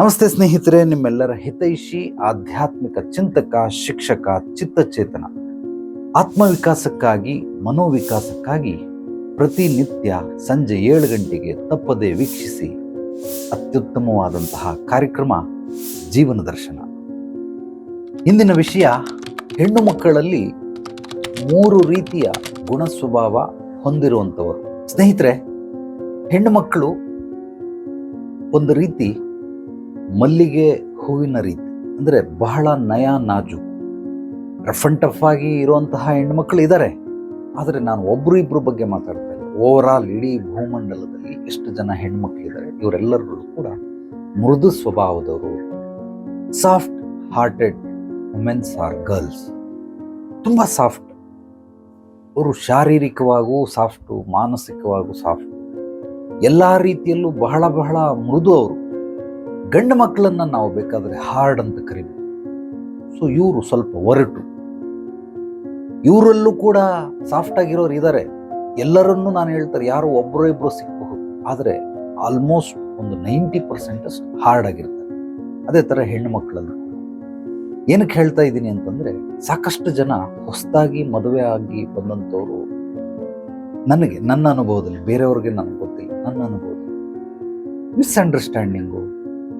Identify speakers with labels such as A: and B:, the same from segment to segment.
A: ನಮಸ್ತೆ ಸ್ನೇಹಿತರೆ, ನಿಮ್ಮೆಲ್ಲರ ಹಿತೈಷಿ, ಆಧ್ಯಾತ್ಮಿಕ ಚಿಂತಕ, ಶಿಕ್ಷಕ, ಚಿತ್ತಚೇತನ, ಆತ್ಮವಿಕಾಸಕ್ಕಾಗಿ, ಮನೋವಿಕಾಸಕ್ಕಾಗಿ ಪ್ರತಿನಿತ್ಯ ಸಂಜೆ ಏಳು ಗಂಟೆಗೆ ತಪ್ಪದೆ ವೀಕ್ಷಿಸಿ ಅತ್ಯುತ್ತಮವಾದಂತಹ ಕಾರ್ಯಕ್ರಮ ಜೀವನ ದರ್ಶನ. ಇಂದಿನ ವಿಷಯ, ಹೆಣ್ಣು ಮಕ್ಕಳಲ್ಲಿ ಮೂರು ರೀತಿಯ ಗುಣ ಸ್ವಭಾವ ಹೊಂದಿರುವಂಥವರು. ಸ್ನೇಹಿತರೆ, ಹೆಣ್ಣು ಮಕ್ಕಳು ಒಂದು ರೀತಿ ಮಲ್ಲಿಗೆ ಹೂವಿನ ರೀತಿ, ಅಂದರೆ ಬಹಳ ನಯ ನಾಜು ರಫ್ ಆಗಿ ಇರುವಂತಹ ಹೆಣ್ಮಕ್ಳು ಇದ್ದಾರೆ ಆದರೆ ನಾನು ಒಬ್ಬರು ಇಬ್ಬರು ಬಗ್ಗೆ ಮಾತಾಡ್ತಾ ಇಲ್ಲ. ಓವರ್ ಆಲ್ ಇಡೀ ಭೂಮಂಡಲದಲ್ಲಿ ಎಷ್ಟು ಜನ ಹೆಣ್ಮಕ್ಳಿದ್ದಾರೆ ಇವರೆಲ್ಲರೂ ಕೂಡ ಮೃದು ಸ್ವಭಾವದವರು. Soft hearted womens are girls ತುಂಬ ಸಾಫ್ಟ್ ಅವರು ಶಾರೀರಿಕವಾಗೂ ಸಾಫ್ಟು ಮಾನಸಿಕವಾಗೂ ಸಾಫ್ಟ್ ಎಲ್ಲ ರೀತಿಯಲ್ಲೂ ಬಹಳ ಬಹಳ ಮೃದು ಅವರು. ಗಂಡು ಮಕ್ಕಳನ್ನು ನಾವು ಬೇಕಾದರೆ ಹಾರ್ಡ್ ಅಂತ ಕರಿಬೋದು. ಸೊ ಇವರು ಸ್ವಲ್ಪ ಒರಟು. ಇವರಲ್ಲೂ ಕೂಡ ಸಾಫ್ಟ್ ಆಗಿರೋರು ಇದ್ದಾರೆ ಎಲ್ಲರನ್ನೂ ನಾನು ಹೇಳ್ತಾರೆ, ಯಾರೋ ಒಬ್ಬರೋ ಇಬ್ಬರು ಸಿಗಬಹುದು ಆದರೆ ಆಲ್ಮೋಸ್ಟ್ ಒಂದು ನೈಂಟಿ ಪರ್ಸೆಂಟ್ ಅಷ್ಟು ಹಾರ್ಡ್ ಆಗಿರ್ತಾರೆ. ಅದೇ ಥರ ಹೆಣ್ಣು ಮಕ್ಕಳಲ್ಲೂ ಏನಕ್ಕೆ ಹೇಳ್ತಾ ಇದ್ದೀನಿ ಅಂತಂದರೆ, ಸಾಕಷ್ಟು ಜನ ಹೊಸದಾಗಿ ಮದುವೆ ಆಗಿ ಬಂದಂಥವರು ನನಗೆ, ನನ್ನ ಅನುಭವದಲ್ಲಿ, ಬೇರೆಯವ್ರಿಗೆ ನನಗೆ ಗೊತ್ತಿಲ್ಲ, ನನ್ನ ಅನುಭವದಲ್ಲಿ. ಮಿಸ್ಅಂಡರ್ಸ್ಟ್ಯಾಂಡಿಂಗು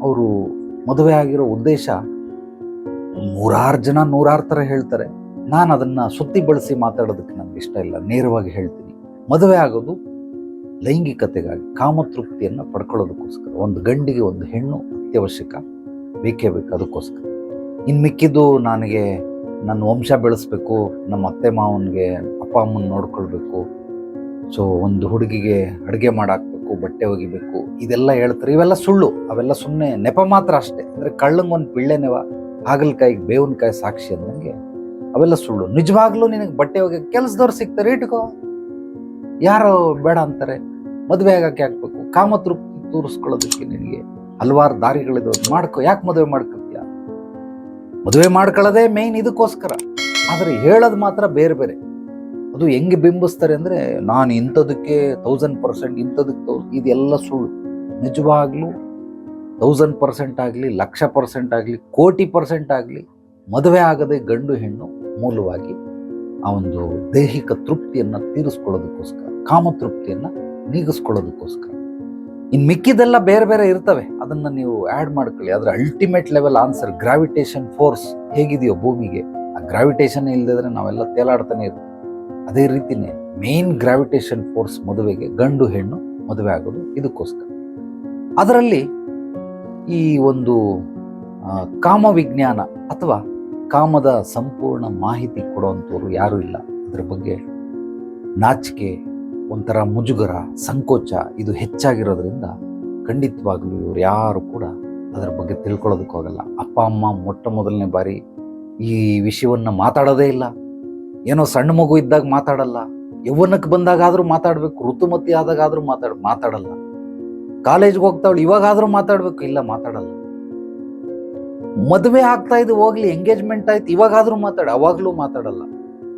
A: ಅವರು ಮದುವೆ ಆಗಿರೋ ಉದ್ದೇಶ ನೂರಾರು ಜನ ನೂರಾರು ಥರ ಹೇಳ್ತಾರೆ. ನಾನು ಅದನ್ನು ಸುತ್ತಿ ಬಳಸಿ ಮಾತಾಡೋದಕ್ಕೆ ನನಗೆ ಇಷ್ಟ ಇಲ್ಲ. ನೇರವಾಗಿ ಹೇಳ್ತೀನಿ. ಮದುವೆ ಆಗೋದು ಲೈಂಗಿಕತೆಗಾಗಿ, ಕಾಮತೃಪ್ತಿಯನ್ನು ಪಡ್ಕೊಳ್ಳೋದಕ್ಕೋಸ್ಕರ. ಒಂದು ಗಂಡಿಗೆ ಒಂದು ಹೆಣ್ಣು ಅತ್ಯವಶ್ಯಕ, ಬೇಕೇ ಬೇಕು ಅದಕ್ಕೋಸ್ಕರ. ಇನ್ನು ಮಿಕ್ಕಿದ್ದು ನನಗೆ ನನ್ನ ವಂಶ ಬೆಳೆಸ್ಬೇಕು, ನಮ್ಮ ಅತ್ತೆ ಮಾವನಿಗೆ ಅಪ್ಪ ಅಮ್ಮನ ನೋಡ್ಕೊಳ್ಬೇಕು. ಸೊ ಒಂದು ಹುಡುಗಿಗೆ ಅಡುಗೆ ಮಾಡಾಕ್ಬೇಕು ಬಟ್ಟೆ ಒಗಿಬೇಕು, ಇದೆಲ್ಲ ಹೇಳ್ತಾರೆ. ಇವೆಲ್ಲ ಸುಳ್ಳು, ಅವೆಲ್ಲ ಸುಮ್ಮನೆ ನೆಪ ಮಾತ್ರ ಅಷ್ಟೇ. ಅಂದರೆ ಕಳ್ಳಂಗೊಂದು ಪಿಳ್ಳೆ ನೆವ ಹಾಗಲಕಾಯಿಗೆ ಬೇವಿನಕಾಯಿ ಸಾಕ್ಷಿ ಅಂದಂಗೆ ಅವೆಲ್ಲ ಸುಳ್ಳು. ನಿಜವಾಗ್ಲೂ ನಿನಗೆ ಬಟ್ಟೆ ಹೋಗಿ ಕೆಲಸದವ್ರು ಸಿಗ್ತಾರೆ? ಇಟ್ಕೋ. ಯಾರು ಬೇಡ ಅಂತಾರೆ. ಮದುವೆ ಆಗಕ್ಕೆ ಹಾಕ್ಬೇಕು ಕಾಮತೃಪ್ತಿ ತೋರಿಸ್ಕೊಳ್ಳೋದಕ್ಕೆ ನಿನಗೆ ಹಲವಾರು ದಾರಿಗಳಿದವ್ರು ಮಾಡ್ಕೋ. ಯಾಕೆ ಮದುವೆ ಮಾಡ್ಕೊತೀಯ? ಮದುವೆ ಮಾಡ್ಕೊಳ್ಳೋದೇ ಮೇಯ್ನ್ ಇದಕ್ಕೋಸ್ಕರ. ಆದರೆ ಹೇಳೋದು ಮಾತ್ರ ಬೇರೆ ಬೇರೆ. ಅದು ಹೆಂಗೆ ಬಿಂಬಿಸ್ತಾರೆ ಅಂದರೆ ನಾನು ಇಂಥದಕ್ಕೆ ತೌಸಂಡ್ ಪರ್ಸೆಂಟ್ ಇಂಥದಕ್ಕೆ ತೌ ಇದೆಲ್ಲ ಸುಳ್ಳು. ನಿಜವಾಗ್ಲೂ ತೌಸಂಡ್ ಪರ್ಸೆಂಟ್ ಆಗಲಿ, ಲಕ್ಷ ಪರ್ಸೆಂಟ್ ಆಗಲಿ, ಕೋಟಿ ಪರ್ಸೆಂಟ್ ಆಗಲಿ ಮದುವೆ ಆಗದೆ ಗಂಡು ಹೆಣ್ಣು ಮೂಲವಾಗಿ ಆ ಒಂದು ದೈಹಿಕ ತೃಪ್ತಿಯನ್ನು ತೀರಿಸ್ಕೊಳ್ಳೋದಕ್ಕೋಸ್ಕರ ಕಾಮತೃಪ್ತಿಯನ್ನು ನೀಗಿಸ್ಕೊಳ್ಳೋದಕ್ಕೋಸ್ಕರ. ಇನ್ನು ಮಿಕ್ಕಿದೆಲ್ಲ ಬೇರೆ ಬೇರೆ ಇರ್ತವೆ. ಅದನ್ನು ನೀವು ಆ್ಯಡ್ ಮಾಡ್ಕೊಳ್ಳಿ. ಅದರ ultimate level answer gravitation force ಹೇಗಿದೆಯೋ ಭೂಮಿಗೆ. ಆ ಗ್ರಾವಿಟೇಷನ್ ಇಲ್ಲದಿದ್ರೆ ನಾವೆಲ್ಲ ತೇಲಾಡ್ತಾನೆ ಇರ್ತೀವಿ. ಅದೇ ರೀತಿನೇ ಮೇನ್ ಗ್ರಾವಿಟೇಷನ್ ಫೋರ್ಸ್ ಮದುವೆಗೆ ಗಂಡು ಹೆಣ್ಣು ಮದುವೆ ಆಗೋದು ಇದಕ್ಕೋಸ್ಕರ. ಅದರಲ್ಲಿ ಈ ಒಂದು ಕಾಮ ವಿಜ್ಞಾನ ಅಥವಾ ಕಾಮದ ಸಂಪೂರ್ಣ ಮಾಹಿತಿ ಕೊಡುವಂಥವ್ರು ಯಾರೂ ಇಲ್ಲ. ಅದರ ಬಗ್ಗೆ ನಾಚಿಕೆ, ಒಂಥರ ಮುಜುಗರ, ಸಂಕೋಚ ಇದು ಹೆಚ್ಚಾಗಿರೋದ್ರಿಂದ ಖಂಡಿತವಾಗ್ಲೂ ಇವ್ರು ಯಾರು ಕೂಡ ಅದರ ಬಗ್ಗೆ ತಿಳ್ಕೊಳ್ಳೋದಕ್ಕಾಗಲ್ಲ. ಅಪ್ಪ, ಅಮ್ಮ ಮೊಟ್ಟ ಮೊದಲನೇ ಬಾರಿ ಈ ವಿಷಯವನ್ನು ಮಾತಾಡೋದೇ ಇಲ್ಲ. ಏನೋ ಸಣ್ಣ ಮಗು ಇದ್ದಾಗ ಮಾತಾಡಲ್ಲ. ಯೌವನಕ್ಕೆ ಬಂದಾಗಾದರೂ ಮಾತಾಡಬೇಕು, ಋತುಮತಿ ಆದಾಗಾದರೂ ಮಾತಾಡ, ಮಾತಾಡಲ್ಲ. ಕಾಲೇಜ್ಗೆ ಹೋಗ್ತಾವಳು ಇವಾಗಾದರೂ ಮಾತಾಡಬೇಕು, ಇಲ್ಲ ಮಾತಾಡಲ್ಲ. ಮದುವೆ ಆಗ್ತಾ ಇದು ಹೋಗ್ಲಿ ಎಂಗೇಜ್ಮೆಂಟ್ ಆಯ್ತು, ಇವಾಗಾದರೂ ಮಾತಾಡ, ಅವಾಗಲೂ ಮಾತಾಡಲ್ಲ.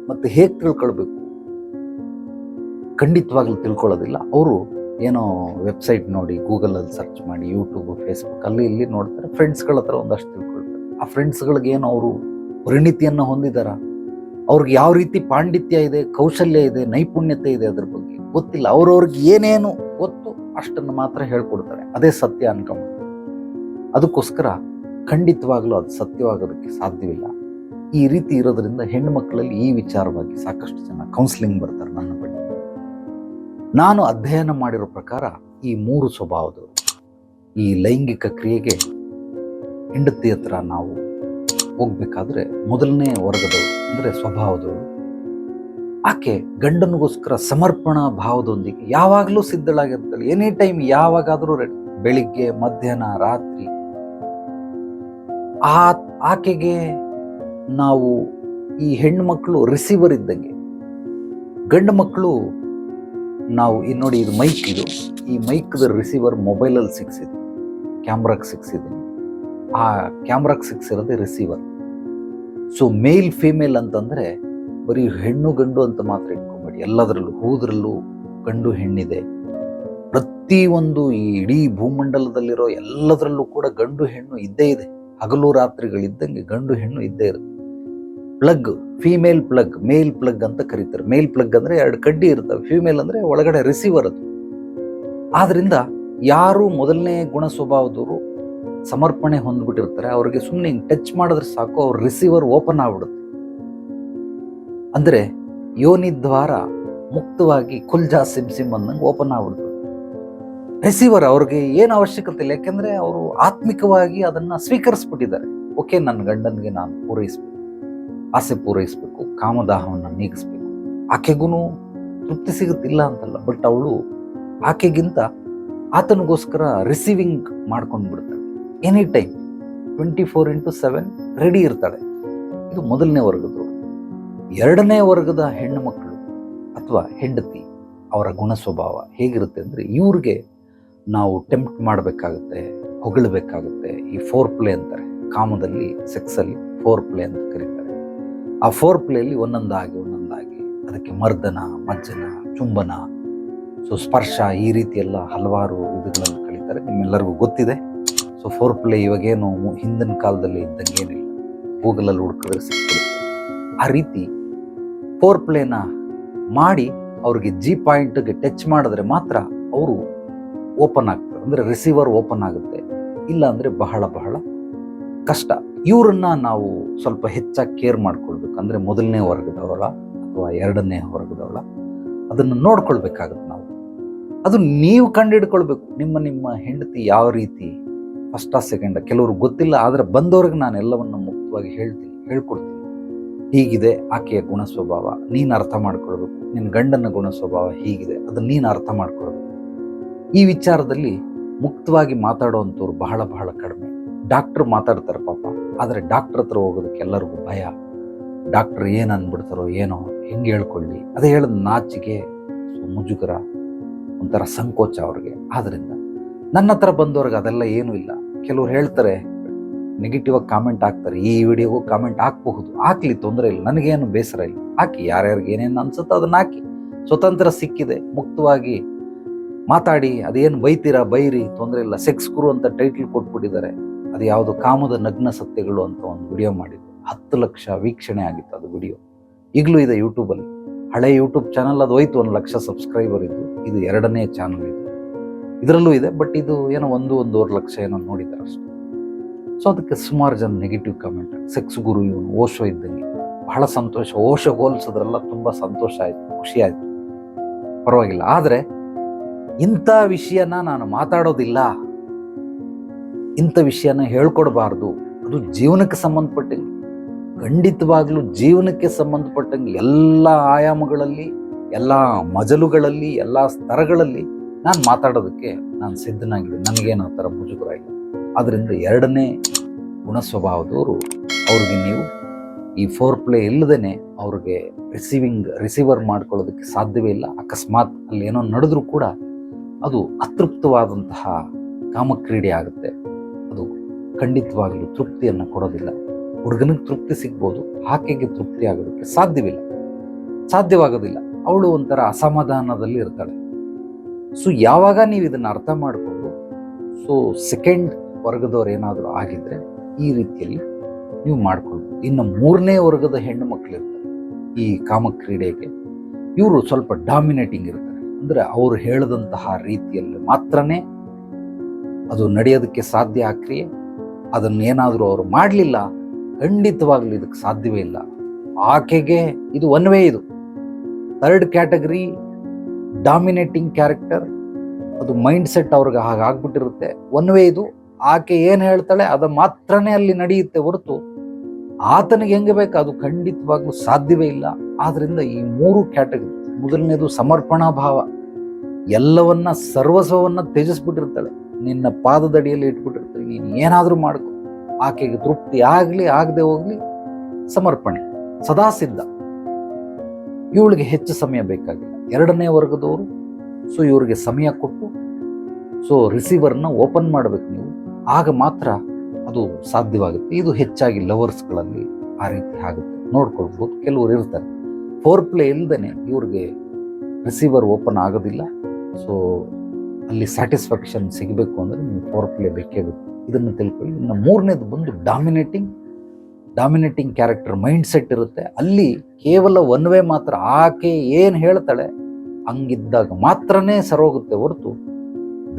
A: ಮತ್ತೆ ಹೇಗೆ ತಿಳ್ಕೊಳ್ಬೇಕು? ಖಂಡಿತವಾಗ್ಲೂ ತಿಳ್ಕೊಳ್ಳೋದಿಲ್ಲ. ಅವರು ಏನೋ ವೆಬ್ಸೈಟ್ ನೋಡಿ, ಗೂಗಲಲ್ಲಿ ಸರ್ಚ್ ಮಾಡಿ, ಯೂಟ್ಯೂಬ್, ಫೇಸ್ಬುಕ್, ಅಲ್ಲಿ ಇಲ್ಲಿ ನೋಡ್ತಾರೆ. ಫ್ರೆಂಡ್ಸ್ಗಳ ಹತ್ರ ಒಂದಷ್ಟು ತಿಳ್ಕೊಳ್ತಾರೆ ಆ ಫ್ರೆಂಡ್ಸ್ಗಳಿಗೆ ಏನು ಅವರು ಪರಿಣಿತಿಯನ್ನು ಹೊಂದಿದಾರ? ಅವ್ರಿಗೆ ಯಾವ ರೀತಿ ಪಾಂಡಿತ್ಯ ಇದೆ, ಕೌಶಲ್ಯ ಇದೆ, ನೈಪುಣ್ಯತೆ ಇದೆ ಅದ್ರ ಬಗ್ಗೆ ಗೊತ್ತಿಲ್ಲ. ಅವ್ರವ್ರಿಗೆ ಏನೇನು ಗೊತ್ತು ಅಷ್ಟನ್ನು ಮಾತ್ರ ಹೇಳ್ಕೊಡ್ತಾರೆ. ಅದೇ ಸತ್ಯ ಅನ್ಕೊಂಡು ಅದಕ್ಕೋಸ್ಕರ ಖಂಡಿತವಾಗ್ಲೂ ಅದು ಸತ್ಯವಾಗೋದಕ್ಕೆ ಸಾಧ್ಯವಿಲ್ಲ. ಈ ರೀತಿ ಇರೋದ್ರಿಂದ ಹೆಣ್ಣು ಮಕ್ಕಳಲ್ಲಿ ಈ ವಿಚಾರವಾಗಿ ಸಾಕಷ್ಟು ಜನ ಕೌನ್ಸಿಲಿಂಗ್ ಬರ್ತಾರೆ ನನ್ನ ಬಳಿ. ನಾನು ಅಧ್ಯಯನ ಮಾಡಿರೋ ಪ್ರಕಾರ ಈ ಮೂರು ಸ್ವಭಾವದವರು, ಈ ಲೈಂಗಿಕ ಕ್ರಿಯೆಗೆ ಹೆಂಡತಿ ಹತ್ರ ನಾವು ಹೋಗ್ಬೇಕಾದ್ರೆ ಮೊದಲನೇ ವರ್ಗದವರು ಅಂದರೆ ಸ್ವಭಾವದವರು ಆಕೆ ಗಂಡನಿಗೋಸ್ಕರ ಸಮರ್ಪಣಾ ಭಾವದೊಂದಿಗೆ ಯಾವಾಗಲೂ ಸಿದ್ಧಳಾಗಿರ್ತಾಳೆ. ಎನಿ ಟೈಮ್ ಯಾವಾಗಾದರೂ ರೆಡಿ ಬೆಳಿಗ್ಗೆ, ಮಧ್ಯಾಹ್ನ, ರಾತ್ರಿ. ಆ, ಆಕೆಗೆ ನಾವು ಈ ಹೆಣ್ಣು ಮಕ್ಕಳು ರಿಸೀವರ್ ಇದ್ದಂಗೆ. ಗಂಡು ಮಕ್ಕಳು ನಾವು ಈ ನೋಡಿ ಇದು ಮೈಕ್ ಇದು. ಈ ಮೈಕ್ದ ರಿಸೀವರ್ ಮೊಬೈಲಲ್ಲಿ ಸಿಕ್ಸಿದೆ. ಕ್ಯಾಮ್ರಾಗೆ ಸಿಕ್ಸಿದೆ. ಆ ಕ್ಯಾಮ್ರಾಗೆ ಸಿಕ್ಸಿರೋದೇ ರಿಸೀವರ್. ಸೊ ಮೇಲ್ ಫೀಮೇಲ್ ಅಂತಂದರೆ ಬರೀ ಹೆಣ್ಣು, ಗಂಡು ಅಂತ ಮಾತ್ರ ಇಟ್ಕೊಬೇಡಿ. ಎಲ್ಲದರಲ್ಲೂ, ಹೂದ್ರಲ್ಲೂ ಗಂಡು, ಹೆಣ್ಣಿದೆ. ಪ್ರತಿ ಪ್ರತಿಯೊಂದು ಈ ಇಡೀ ಭೂಮಂಡಲದಲ್ಲಿರೋ ಎಲ್ಲದರಲ್ಲೂ ಕೂಡ ಗಂಡು, ಹೆಣ್ಣು ಇದ್ದೇ ಇದೆ. ಹಗಲು ರಾತ್ರಿಗಳಿದ್ದಂಗೆ ಗಂಡು, ಹೆಣ್ಣು ಇದ್ದೇ ಇರುತ್ತೆ. Plug female plug male plug ಅಂತ ಕರೀತಾರೆ. ಮೇಲ್ ಪ್ಲಗ್ ಅಂದ್ರೆ ಎರಡು ಕಡ್ಡಿ ಇರ್ತವೆ. ಫೀಮೇಲ್ ಅಂದ್ರೆ ಒಳಗಡೆ ರಿಸೀವರ್ ಅದು. ಆದ್ದರಿಂದ ಯಾರು ಮೊದಲನೇ ಗುಣ ಸ್ವಭಾವದವರು ಸಮರ್ಪಣೆ ಹೊಂದ್ಬಿಟ್ಟಿರ್ತಾರೆ. ಅವ್ರಿಗೆ ಸುಮ್ಮನೆ ಟಚ್ ಮಾಡಿದ್ರೆ ಸಾಕು, ಅವ್ರ ರಿಸೀವರ್ ಓಪನ್ ಆಗ್ಬಿಡುತ್ತೆ. ಅಂದರೆ ಯೋನಿ ದ್ವಾರ ಮುಕ್ತವಾಗಿ ಕುಲ್ಜಾ ಸಿಮ್ ಸಿಮ್ ಅಂದಂಗೆ ಓಪನ್ ಆಗ್ಬಿಡ್ತದೆ. ರಿಸೀವರ್ ಅವ್ರಿಗೆ ಏನು ಅವಶ್ಯಕತೆ ಇಲ್ಲ. ಯಾಕೆಂದರೆ ಅವರು ಆತ್ಮಿಕವಾಗಿ ಅದನ್ನು ಸ್ವೀಕರಿಸ್ಬಿಟ್ಟಿದ್ದಾರೆ. ಓಕೆ ನನ್ನ ಗಂಡನಿಗೆ ನಾನು ಪೂರೈಸ್ಬೇಕು. ಆಸೆ ಪೂರೈಸಬೇಕು. ಕಾಮದಾಹವನ್ನು ನೀಗಿಸ್ಬೇಕು. ಆಕೆಗೂ ತೃಪ್ತಿ ಸಿಗುತ್ತಿಲ್ಲ ಅಂತಲ್ಲ. ಬಟ್ ಅವಳು ಆಕೆಗಿಂತ ಆತನಿಗೋಸ್ಕರ ರಿಸೀವಿಂಗ್ ಮಾಡ್ಕೊಂಡು ಬಿಡ್ತಾಳೆ any time twenty four into seven ready ಇರ್ತಾಳೆ. ಇದು ಮೊದಲನೇ ವರ್ಗದವರು ಎರಡನೇ ವರ್ಗದ ಹೆಣ್ಣು ಮಕ್ಕಳು ಅಥವಾ ಹೆಂಡತಿ, ಅವರ ಗುಣ ಸ್ವಭಾವ ಹೇಗಿರುತ್ತೆ ಅಂದರೆ ಇವ್ರಿಗೆ ನಾವು ಟೆಂಪ್ಟ್ ಮಾಡಬೇಕಾಗುತ್ತೆ, ಹೊಗಳಬೇಕಾಗುತ್ತೆ, ಈ ಫೋರ್ ಪ್ಲೇ ಅಂತಾರೆ. ಕಾಮದಲ್ಲಿ ಸೆಕ್ಸಲ್ಲಿ ಫೋರ್ ಪ್ಲೇ ಅಂತ ಕರೀತಾರೆ. ಆ ಫೋರ್ ಪ್ಲೇಯಲ್ಲಿ ಒಂದೊಂದಾಗಿ ಒಂದೊಂದಾಗಿ ಅದಕ್ಕೆ ಮರ್ದನ, ಮಜ್ಜನ, ಚುಂಬನ, ಸೊ ಸ್ಪರ್ಶ ಈ ರೀತಿಯೆಲ್ಲ ಹಲವಾರು ವಿಧಗಳನ್ನು ಕಳೀತಾರೆ ನಿಮ್ಮೆಲ್ಲರಿಗೂ ಗೊತ್ತಿದೆ. ಸೊ ಫೋರ್ ಪ್ಲೇ ಇವಾಗೇನು ಹಿಂದಿನ ಕಾಲದಲ್ಲಿ ಇದ್ದಂಗೆ ಏನಿಲ್ಲ. ಗೂಗಲಲ್ಲಿ ಹುಡುಕಿದ್ರೆ ಸಿಗ್ತದೆ. ಆ ರೀತಿ ಫೋರ್ ಪ್ಲೇನ ಮಾಡಿ ಅವ್ರಿಗೆ ಜಿ ಪಾಯಿಂಟ್ಗೆ ಟಚ್ ಮಾಡಿದ್ರೆ ಮಾತ್ರ ಅವರು ಓಪನ್ ಆಗ್ತಾರೆ. ಅಂದರೆ ರಿಸೀವರ್ ಓಪನ್ ಆಗುತ್ತೆ. ಇಲ್ಲ ಅಂದರೆ ಬಹಳ ಬಹಳ ಕಷ್ಟ. ಇವರನ್ನ ನಾವು ಸ್ವಲ್ಪ ಹೆಚ್ಚಾಗಿ ಕೇರ್ ಮಾಡ್ಕೊಳ್ಬೇಕು. ಅಂದರೆ ಮೊದಲನೇ ವರ್ಗದವಳ ಅಥವಾ ಎರಡನೇ ವರ್ಗದವಳ ಅದನ್ನು ನೋಡ್ಕೊಳ್ಬೇಕಾಗುತ್ತೆ ನಾವು. ಅದು ನೀವು ಕಂಡುಹಿಡ್ಕೊಳ್ಬೇಕು ನಿಮ್ಮ ನಿಮ್ಮ ಹೆಂಡತಿ ಯಾವ ರೀತಿ ಫಸ್ಟ ಸೆಕೆಂಡ ಕೆಲವರು ಗೊತ್ತಿಲ್ಲ, ಆದರೆ ಬಂದವ್ರಿಗೆ ನಾನು ಎಲ್ಲವನ್ನು ಮುಕ್ತವಾಗಿ ಹೇಳ್ತೀನಿ, ಹೇಳ್ಕೊಡ್ತೀನಿ. ಹೀಗಿದೆ ಆಕೆಯ ಗುಣ ಸ್ವಭಾವ ನೀನು ಅರ್ಥ ಮಾಡ್ಕೊಳ್ಬೇಕು. ನಿನ್ನ ಗಂಡನ ಗುಣ ಸ್ವಭಾವ ಹೀಗಿದೆ. ಅದನ್ನ ನೀನು ಅರ್ಥ ಮಾಡ್ಕೊಳ್ಬೇಕು. ಈ ವಿಚಾರದಲ್ಲಿ ಮುಕ್ತವಾಗಿ ಮಾತಾಡುವಂಥವ್ರು ಬಹಳ ಬಹಳ ಕಡಿಮೆ. ಡಾಕ್ಟ್ರ್ ಮಾತಾಡ್ತಾರೆ ಪಾಪ. ಆದರೆ ಡಾಕ್ಟ್ರ್ ಹತ್ರ ಹೋಗೋದಕ್ಕೆ ಎಲ್ಲರಿಗೂ ಭಯ. ಡಾಕ್ಟ್ರ್ ಏನು ಅಂದ್ಬಿಡ್ತಾರೋ ಏನೋ ಹೆಂಗೆ ಹೇಳ್ಕೊಳ್ಳಿ. ಅದೇ ಹೇಳಿದ ನಾಚಿಕೆ, ಮುಜುಗರ, ಒಂಥರ ಸಂಕೋಚ ಅವ್ರಿಗೆ. ಆದ್ದರಿಂದ ನನ್ನ ಹತ್ರ ಬಂದವ್ರಿಗೆ ಅದೆಲ್ಲ ಏನೂ ಇಲ್ಲ. ಕೆಲವ್ರು ಹೇಳ್ತಾರೆ ನೆಗೆಟಿವ್ ಆಗಿ ಕಾಮೆಂಟ್ ಹಾಕ್ತಾರೆ, ಈ ವಿಡಿಯೋಗೂ ಕಾಮೆಂಟ್ ಹಾಕಬಹುದು. ಹಾಕ್ಲಿ ತೊಂದರೆ ಇಲ್ಲ, ನನಗೇನು ಬೇಸರ ಇಲ್ಲ. ಹಾಕಿ, ಯಾರ್ಯಾರಿಗೆ ಏನೇನು ಅನ್ಸುತ್ತೋ ಅದನ್ನ ಹಾಕಿ. ಸ್ವತಂತ್ರ ಸಿಕ್ಕಿದೆ, ಮುಕ್ತವಾಗಿ ಮಾತಾಡಿ, ಅದೇನು ಬೈತೀರಾ, ಬೈರಿ, ತೊಂದರೆ ಇಲ್ಲ ಸೆಕ್ಸ್ ಗುರು ಅಂತ ಟೈಟ್ಲ್ ಕೊಟ್ಬಿಟ್ಟಿದ್ದಾರೆ. ಅದು ಯಾವುದು ಕಾಮದ ನಗ್ನ ಸತ್ಯಗಳು ಅಂತ ಒಂದು ವಿಡಿಯೋ ಮಾಡಿದ್ದು. ಹತ್ತು ಲಕ್ಷ ವೀಕ್ಷಣೆ ಆಗಿತ್ತು ಅದು ವಿಡಿಯೋ ಈಗಲೂ ಇದೆ ಯೂಟ್ಯೂಬಲ್ಲಿ ಹಳೆ ಯೂಟ್ಯೂಬ್ ಚಾನಲ್ ಅದು ಹೋಯ್ತು, ಒಂದು ಲಕ್ಷ ಸಬ್ಸ್ಕ್ರೈಬರ್ ಇದ್ದು. ಇದು ಎರಡನೇ ಚಾನಲ್ ಇದು. ಇದರಲ್ಲೂ ಇದೆ ಬಟ್ ಇದು ಏನೋ ಒಂದು ಒಂದೂವರೆ ಲಕ್ಷ ಏನೋ ನೋಡಿದ್ದಾರೆ ಅಷ್ಟೇ. ಸೊ ಅದಕ್ಕೆ ಸುಮಾರು ಜನ ನೆಗೆಟಿವ್ ಕಮೆಂಟ್ ಸೆಕ್ಸ್ ಗುರು ಇವನು, ಓಶೋ ಇದ್ದಂಗೆ. ಬಹಳ ಸಂತೋಷ. ಓಶೋ ಹೋಲಿಸಿದ್ರೆಲ್ಲ ತುಂಬ ಸಂತೋಷ ಆಯಿತು, ಖುಷಿ ಆಯಿತು. ಪರವಾಗಿಲ್ಲ. ಆದರೆ ಇಂಥ ವಿಷಯನ ನಾನು ಮಾತಾಡೋದಿಲ್ಲ. ಇಂಥ ವಿಷಯನ ಹೇಳ್ಕೊಡ್ಬಾರ್ದು. ಅದು ಜೀವನಕ್ಕೆ ಸಂಬಂಧಪಟ್ಟಂಗೆ. ಖಂಡಿತವಾಗ್ಲೂ ಜೀವನಕ್ಕೆ ಸಂಬಂಧಪಟ್ಟಂಗೆ ಎಲ್ಲ ಆಯಾಮಗಳಲ್ಲಿ, ಎಲ್ಲ ಮಜಲುಗಳಲ್ಲಿ, ಎಲ್ಲ ಸ್ತರಗಳಲ್ಲಿ ನಾನು ಮಾತಾಡೋದಕ್ಕೆ ನಾನು ಸಿದ್ಧನಾಗಿದೆ ನನಗೇನು ಆ ಥರ ಮುಜುಗರ ಇಲ್ಲ. ಆದ್ದರಿಂದ ಎರಡನೇ ಗುಣ ಸ್ವಭಾವದವರು ಅವ್ರಿಗೆ ನೀವು ಈ ಫೋರ್ ಪ್ಲೇ ಇಲ್ಲದೇ ಅವ್ರಿಗೆ ರಿಸೀವಿಂಗ್, ರಿಸೀವರ್ ಮಾಡ್ಕೊಳ್ಳೋದಕ್ಕೆ ಸಾಧ್ಯವೇ ಇಲ್ಲ. ಅಕಸ್ಮಾತ್ ಅಲ್ಲಿ ಏನೋ ನಡೆದ್ರೂ ಕೂಡ ಅದು ಅತೃಪ್ತವಾದಂತಹ ಕಾಮಕ್ರೀಡೆ ಆಗುತ್ತೆ. ಅದು ಖಂಡಿತವಾಗಲೂ ತೃಪ್ತಿಯನ್ನು ಕೊಡೋದಿಲ್ಲ. ಹುಡುಗನಿಗೆ ತೃಪ್ತಿ ಸಿಗ್ಬೋದು, ಆಕೆಗೆ ತೃಪ್ತಿ ಆಗೋದಕ್ಕೆ ಸಾಧ್ಯವಿಲ್ಲ. ಸಾಧ್ಯವಾಗೋದಿಲ್ಲ. ಅವಳು ಒಂಥರ ಅಸಮಾಧಾನದಲ್ಲಿ ಇರ್ತಾಳೆ. ಸೊ ಯಾವಾಗ ನೀವು ಇದನ್ನು ಅರ್ಥ ಮಾಡಿಕೊಂಡು ಸೊ ಸೆಕೆಂಡ್ ವರ್ಗದವ್ರು ಏನಾದರೂ ಆಗಿದ್ದರೆ ಈ ರೀತಿಯಲ್ಲಿ ನೀವು ಮಾಡ್ಕೊಳ್ಬೋದು. ಇನ್ನು ಮೂರನೇ ವರ್ಗದ ಹೆಣ್ಣು ಮಕ್ಕಳಿರ್ತಾರೆ ಈ ಕಾಮಕ್ರೀಡೆಗೆ, ಇವರು ಸ್ವಲ್ಪ ಡಾಮಿನೇಟಿಂಗ್ ಇರ್ತಾರೆ. ಅಂದರೆ ಅವರು ಹೇಳಿದಂತಹ ರೀತಿಯಲ್ಲಿ ಮಾತ್ರ ಅದು ನಡೆಯೋದಕ್ಕೆ ಸಾಧ್ಯ ಆ ಕ್ರಿಯೆ. ಅದನ್ನೇನಾದರೂ ಅವರು ಮಾಡಲಿಲ್ಲ, ಖಂಡಿತವಾಗ್ಲೂ ಇದಕ್ಕೆ ಸಾಧ್ಯವೇ ಇಲ್ಲ. ಆಕೆಗೆ ಇದು ಒನ್ ವೇ ಇದು. ಥರ್ಡ್ ಕ್ಯಾಟಗರಿ ಡಾಮಿನೇಟಿಂಗ್ ಕ್ಯಾರೆಕ್ಟರ್ ಅದು ಮೈಂಡ್ ಸೆಟ್ ಅವ್ರಿಗೆ ಹಾಗೆ ಆಗ್ಬಿಟ್ಟಿರುತ್ತೆ. ಒನ್ ವೇ ಇದು, ಆಕೆ ಏನು ಹೇಳ್ತಾಳೆ, ಅದು ಮಾತ್ರನೇ ಅಲ್ಲಿ ನಡೆಯುತ್ತೆ ಹೊರತು ಆತನಿಗೆ ಹೆಂಗೆ ಬೇಕು, ಅದು ಖಂಡಿತವಾಗ್ಲೂ ಸಾಧ್ಯವೇ ಇಲ್ಲ. ಆದ್ರಿಂದ ಈ ಮೂರು ಕ್ಯಾಟಗರಿ ಮೊದಲನೇದು ಸಮರ್ಪಣಾ ಭಾವ. ಎಲ್ಲವನ್ನ, ಸರ್ವಸ್ವವನ್ನ ತ್ಯಜಿಸ್ಬಿಟ್ಟಿರ್ತಾಳೆ. ನಿನ್ನ ಪಾದದಡಿಯಲ್ಲಿ ಇಟ್ಬಿಟ್ಟಿರ್ತಾಳೆ. ನೀನು ಏನಾದರೂ ಮಾಡ್ಕೊ. ಆಕೆಗೆ ತೃಪ್ತಿ ಆಗಲಿ, ಆಗದೆ ಹೋಗ್ಲಿ, ಸಮರ್ಪಣೆ. ಸದಾ ಸಿದ್ಧ. ಇವಳಿಗೆ ಹೆಚ್ಚು ಸಮಯ ಬೇಕಾಗಿಲ್ಲ. ಎರಡನೇ ವರ್ಗದವರು. ಸೊ ಇವ್ರಿಗೆ ಸಮಯ ಕೊಟ್ಟು ಸೊ ರಿಸೀವರ್ನ ಓಪನ್ ಮಾಡಬೇಕು ನೀವು. ಆಗ ಮಾತ್ರ ಅದು ಸಾಧ್ಯವಾಗುತ್ತೆ. ಇದು ಹೆಚ್ಚಾಗಿ ಲವರ್ಸ್ಗಳಲ್ಲಿ ಆ ರೀತಿ ಆಗುತ್ತೆ. ನೋಡ್ಕೊಳ್ಬೋದು. ಕೆಲವರು ಇರ್ತಾರೆ. ಫೋರ್ ಪ್ಲೇ ಇಲ್ಲದೇ ಇವ್ರಿಗೆ ರಿಸೀವರ್ ಓಪನ್ ಆಗೋದಿಲ್ಲ. ಸೊ ಅಲ್ಲಿ ಸ್ಯಾಟಿಸ್ಫ್ಯಾಕ್ಷನ್ ಸಿಗಬೇಕು ಅಂದರೆ ನೀವು ಫೋರ್ ಪ್ಲೇ ಬೇಕೇ ಬೇಕು. ಇದನ್ನು ತಿಳ್ಕೊಳ್ಳಿ. ಇನ್ನು ಮೂರನೇದು ಬಂದು dominating dominating character mind set ಇರುತ್ತೆ. ಅಲ್ಲಿ ಕೇವಲ ಒನ್ ವೇ ಮಾತ್ರ, ಆಕೆ ಏನು ಹೇಳ್ತಾಳೆ, ಹಂಗಿದ್ದಾಗ ಮಾತ್ರನೇ ಸರೋಗುತ್ತೆ ಹೊರತು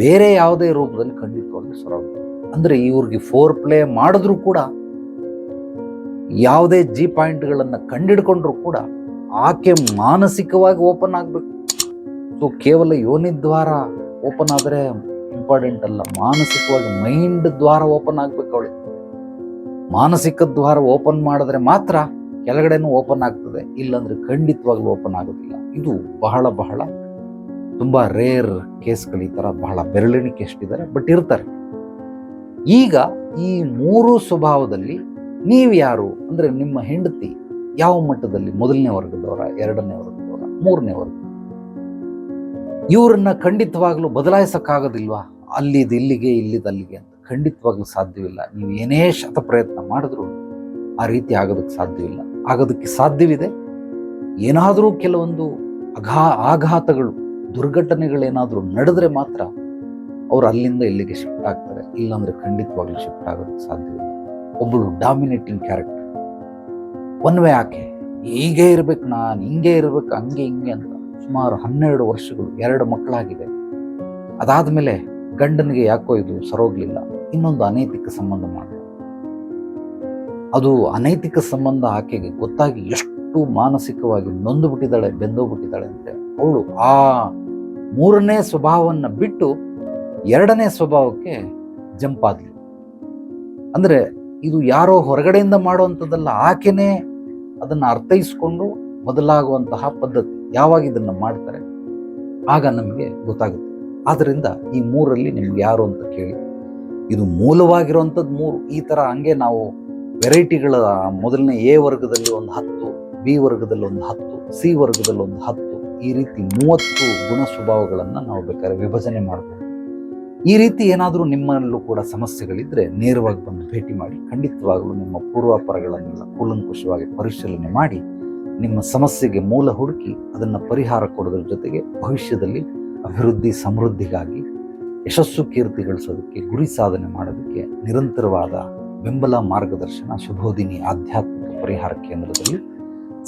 A: ಬೇರೆ ಯಾವುದೇ ರೂಪದಲ್ಲಿ ಖಂಡಿತವಾಗ್ಲೂ ಸರೋಗುತ್ತೆ. ಅಂದರೆ ಇವ್ರಿಗೆ ಫೋರ್ ಪ್ಲೇ ಮಾಡಿದ್ರೂ ಕೂಡ, ಯಾವುದೇ ಜಿ ಪಾಯಿಂಟ್ಗಳನ್ನು ಕಂಡಿಡ್ಕೊಂಡ್ರೂ ಕೂಡ ಆಕೆ ಮಾನಸಿಕವಾಗಿ ಓಪನ್ ಆಗಬೇಕು. ಸೊ ಕೇವಲ ಯೋನಿ ದ್ವಾರ ಓಪನ್ ಆದರೆ ಇಂಪಾರ್ಟೆಂಟ್ ಅಲ್ಲ, ಮಾನಸಿಕವಾಗಿ ಮೈಂಡ್ ದ್ವಾರ ಓಪನ್ ಆಗಬೇಕು ಅವಳಿಗೆ. ಮಾನಸಿಕ ದ್ವಾರ ಓಪನ್ ಮಾಡಿದ್ರೆ ಮಾತ್ರ ಕೆಳಗಡೆನೂ ಓಪನ್ ಆಗ್ತದೆ. ಇಲ್ಲಾಂದ್ರೆ ಖಂಡಿತವಾಗ್ಲೂ ಓಪನ್ ಆಗೋದಿಲ್ಲ. ಇದು ಬಹಳ ಬಹಳ ತುಂಬಾ ರೇರ್ ಕೇಸ್ಗಳು ಈ ಥರ ಬಹಳ ಬೆರಳಿಣಿಕೆ ಎಷ್ಟಿದ್ದಾರೆ, ಬಟ್ ಇರ್ತಾರೆ. ಈಗ ಈ ಮೂರು ಸ್ವಭಾವದಲ್ಲಿ ನೀವು ಯಾರು? ಅಂದ್ರೆ ನಿಮ್ಮ ಹೆಂಡತಿ ಯಾವ ಮಟ್ಟದಲ್ಲಿ? ಮೊದಲನೇ ವರ್ಗದವರ, ಎರಡನೇ ವರ್ಗದವರ, ಮೂರನೇ ವರ್ಗ? ಇವರನ್ನ ಖಂಡಿತವಾಗ್ಲೂ ಬದಲಾಯಿಸಕ್ಕಾಗೋದಿಲ್ವಾ? ಅಲ್ಲಿದು ಇಲ್ಲಿಗೆ ಇಲ್ಲಿದ ಅಲ್ಲಿಗೆ ಅಂತ. ಖಂಡಿತವಾಗ್ಲೂ ಸಾಧ್ಯವಿಲ್ಲ. ನೀವು ಏನೇ ಶತ ಪ್ರಯತ್ನ ಮಾಡಿದ್ರು ಆ ರೀತಿ ಆಗೋದಕ್ಕೆ ಸಾಧ್ಯವಿಲ್ಲ. ಆಗೋದಕ್ಕೆ ಸಾಧ್ಯವಿದೆ. ಏನಾದರೂ ಕೆಲವೊಂದು ಅಘಾ ಆಘಾತಗಳು, ದುರ್ಘಟನೆಗಳೇನಾದರೂ ನಡೆದ್ರೆ ಮಾತ್ರ ಅವರು ಅಲ್ಲಿಂದ ಇಲ್ಲಿಗೆ ಶಿಫ್ಟ್ ಆಗ್ತಾರೆ. ಇಲ್ಲಾಂದರೆ ಖಂಡಿತವಾಗ್ಲೂ ಶಿಫ್ಟ್ ಆಗೋದಕ್ಕೆ ಸಾಧ್ಯವಿಲ್ಲ. ಒಬ್ಬಳು ಡಾಮಿನೇಟಿಂಗ್ ಕ್ಯಾರೆಕ್ಟರ್ ಒನ್ ವೇ ಆಕೆ, ಹೀಗೆ ಇರ್ಬೇಕು ನಾನು, ಹಿಂಗೆ ಇರ್ಬೇಕು, ಹಂಗೆ ಹಿಂಗೆ ಅಂತ ಸುಮಾರು ಹನ್ನೆರಡು ವರ್ಷಗಳು, ಎರಡು ಮಕ್ಕಳಾಗಿದೆ. ಅದಾದ ಮೇಲೆ ಗಂಡನಿಗೆ ಯಾಕೋ ಇದು ಸರೋಗ್ಲಿಲ್ಲ. ಇನ್ನೊಂದು ಅನೈತಿಕ ಸಂಬಂಧ ಮಾಡಿದ ಅದು ಅನೈತಿಕ ಸಂಬಂಧ ಆಕೆಗೆ ಗೊತ್ತಾಗಿ ಎಷ್ಟು ಮಾನಸಿಕವಾಗಿ ನೊಂದು ಬಿಟ್ಟಿದ್ದಾಳೆ ಬೆಂದೋಗ್ಬಿಟ್ಟಿದ್ದಾಳೆ ಅಂತ ಅವಳು ಆ ಮೂರನೇ ಸ್ವಭಾವವನ್ನು ಬಿಟ್ಟು ಎರಡನೇ ಸ್ವಭಾವಕ್ಕೆ ಜಂಪ್ ಅಂದ್ರೆ ಇದು ಯಾರೋ ಹೊರಗಡೆಯಿಂದ ಮಾಡುವಂಥದ್ದಲ್ಲ, ಆಕೆನೇ ಅದನ್ನು ಅರ್ಥೈಸ್ಕೊಂಡು ಬದಲಾಗುವಂತಹ ಪದ್ಧತಿ. ಯಾವಾಗ ಇದನ್ನು ಮಾಡ್ತಾರೆ? ಆಗ ನಮಗೆ ಗೊತ್ತಾಗುತ್ತೆ. ಆದ್ದರಿಂದ ಈ ಮೂರಲ್ಲಿ ನಿಮ್ಗೆ ಯಾರು ಅಂತ ಕೇಳಿ. ಇದು ಮೂಲವಾಗಿರುವಂಥದ್ದು ಮೂರು. ಈ ಥರ ಹಂಗೆ ನಾವು ವೆರೈಟಿಗಳ ಮೊದಲನೇ ಎ ವರ್ಗದಲ್ಲಿ ಒಂದು ಹತ್ತು, ಬಿ ವರ್ಗದಲ್ಲಿ ಒಂದು ಹತ್ತು, ಸಿ ವರ್ಗದಲ್ಲಿ ಒಂದು ಹತ್ತು, ಈ ರೀತಿ ಮೂವತ್ತು ಗುಣ ಸ್ವಭಾವಗಳನ್ನು ನಾವು ಬೇಕಾದ್ರೆ ವಿಭಜನೆ ಮಾಡಬಹುದು ಈ ರೀತಿ ಏನಾದರೂ ನಿಮ್ಮಲ್ಲೂ ಕೂಡ ಸಮಸ್ಯೆಗಳಿದ್ದರೆ ನೇರವಾಗಿ ಬಂದು ಭೇಟಿ ಮಾಡಿ, ಖಂಡಿತವಾಗಲೂ ನಿಮ್ಮ ಪೂರ್ವಾಪರಗಳನ್ನೆಲ್ಲ ಕೂಲಂಕುಷವಾಗಿ ಪರಿಶೀಲನೆ ಮಾಡಿ, ನಿಮ್ಮ ಸಮಸ್ಯೆಗೆ ಮೂಲ ಹುಡುಕಿ ಅದನ್ನು ಪರಿಹಾರ ಕೊಡೋದ್ರ ಜೊತೆಗೆ ಭವಿಷ್ಯದಲ್ಲಿ ಅಭಿವೃದ್ಧಿ ಸಮೃದ್ಧಿಗಾಗಿ ಯಶಸ್ಸು ಕೀರ್ತಿ ಗಳಿಸೋದಕ್ಕೆ ಗುರಿ ಸಾಧನೆ ಮಾಡೋದಕ್ಕೆ ನಿರಂತರವಾದ ಬೆಂಬಲ ಮಾರ್ಗದರ್ಶನ ಶುಭೋದಿನಿ ಆಧ್ಯಾತ್ಮಿಕ ಪರಿಹಾರ ಕೇಂದ್ರದಲ್ಲಿ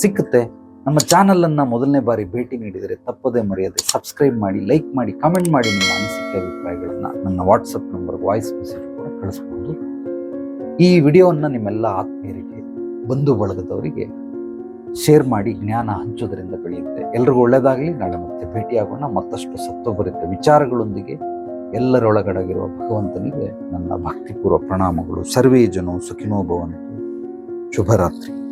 A: ಸಿಕ್ಕುತ್ತೆ. ನಮ್ಮ ಚಾನಲನ್ನು ಮೊದಲನೇ ಬಾರಿ ಭೇಟಿ ನೀಡಿದರೆ ತಪ್ಪದೇ ಮರೆಯದೆ ಸಬ್ಸ್ಕ್ರೈಬ್ ಮಾಡಿ ಲೈಕ್ ಮಾಡಿ ಕಾಮೆಂಟ್ ಮಾಡಿ ನಿಮ್ಮ ಅನಿಸಿಕೆ, ಅಭಿಪ್ರಾಯಗಳನ್ನು ನನ್ನ ವಾಟ್ಸಪ್ ನಂಬರ್ ವಾಯ್ಸ್ ಮೆಸೇಜ್ ಕೂಡ ಕಳಿಸ್ಬೋದು. ಈ ವಿಡಿಯೋವನ್ನು ನಿಮ್ಮೆಲ್ಲ ಆತ್ಮೀಯರಿಗೆ, ಬಂಧು ಬಳಗದವರಿಗೆ ಶೇರ್ ಮಾಡಿ, ಜ್ಞಾನ ಹಂಚೋದರಿಂದ ಬೆಳೆಯುತ್ತೆ. ಎಲ್ರಿಗೂ ಒಳ್ಳೆಯದಾಗಲಿ ನಾಳೆ ಮತ್ತೆ ಭೇಟಿಯಾಗೋಣ. ಮತ್ತಷ್ಟು ಸತ್ವಭರಿತ ವಿಚಾರಗಳೊಂದಿಗೆ ಎಲ್ಲರೊಳಗಡಗಿರುವ ಭಗವಂತನಿಗೆ ನನ್ನ ಭಕ್ತಿಪೂರ್ವ ಪ್ರಣಾಮಗಳು. ಸರ್ವೇ ಜನೋ ಸುಖಿನೋ ಭವಂತು. ಶುಭರಾತ್ರಿ.